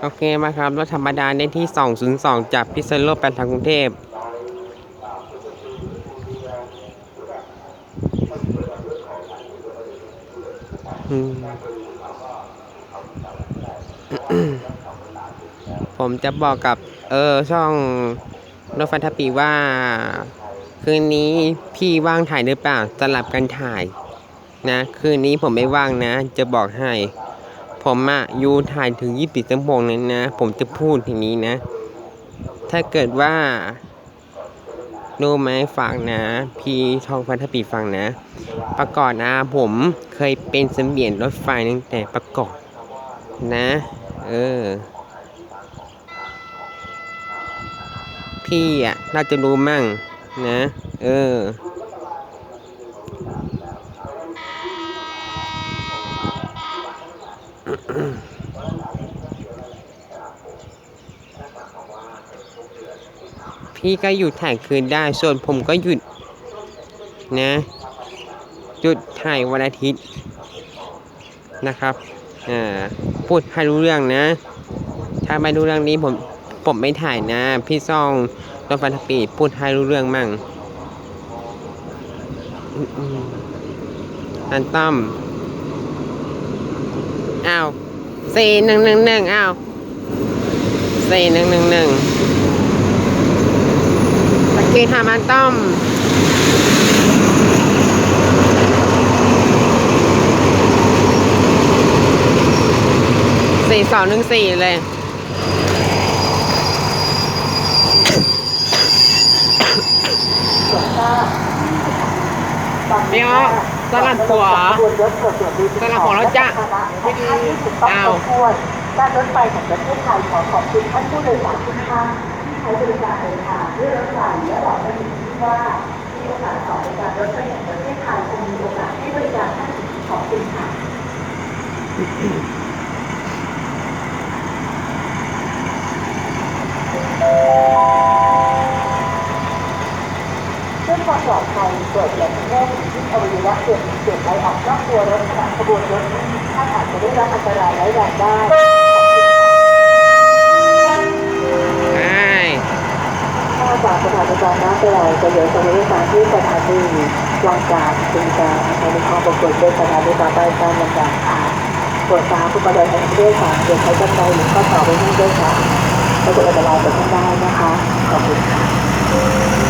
โอเคมาครับรถธรรมดาได้ที่ 202 จากพิษณุโลกไปทางกรุงเทพผมจะบอกกับ เออ ช่องรถฟทัพปีว่า คืนนี้พี่ว่างถ่ายหรือเปล่าสลับกันถ่าย นะ คืนนี้ผมไม่ว่างนะ จะบอกให้ ผมอะอยูถ่ายถึงยี่สิบชั่วโมงนั้นนะ ผมจะพูดทีนี้นะ ถ้าเกิดว่ารู้ไหมฟังนะ พี่ช่องฟันทปีฟังนะ ประกอบนะผมเคยเป็นเสมียนรถไฟตั้งแต่ประกอบนะ เออ พี่อะน่าจะรู้มั่งนะ เออ พี่ก็หยุดถ่ายคืนได้ ส่วนผมก็หยุดนะ หยุดถ่ายวันอาทิตย์นะครับอ่าพูดให้รู้เรื่องนะ ถ้าไม่รู้เรื่องนี้ผมผมไม่ถ่ายนะ พี่ซ่องรถไฟทัพปีพูดให้รู้เรื่องมั่งอันต้อมอ้าว สี่หนึ่งหนึ่งหนึ่งอ้าวสี่หนึ่งหนึ่งหนึ่งตะกี้ทำอันต้อมสี่สองหนึ่งสี่เลย นี้ยสลัดหัวสลัดหัวแล้วจ้ะอ้าวการรถไฟของประเทศไทยขอขอบคุณท่านผู้โดยสารทุกท่านที่ใช้บริการเดินทางด้วยรถไฟและหวังเป็นอย่างยิ่งว่ามีโอกาสต่อในการรถไฟแห่งประเทศไทยคงมีโอกาสให้บริการท่านขอบคุณค่ะ เพื่อความป ลอดภัยโปรดอย่าเพิ่มที่อวัยวะส่วนเกิดไหลออกนอกตัวรถขณะขบวนรถท่านอาจจะได้รับอันตรายร้ายแรงได้ถ้าจากสถานีกลางน้ำไปเราจะเหลือสถานีกลางที่สถานีวังการเป็นการสถานีคลองประกวดเป็นสถานีกลางใต้การลำดับค่ะตรวจสอบผู้ประเดินทางด้วยค่ะเดี๋ยวใช้กันไกหรือข้อต่อไปให้ด้วยค่ะไม่เกิดอันตรายกับท่านได้นะคะขอบคุณค่ะ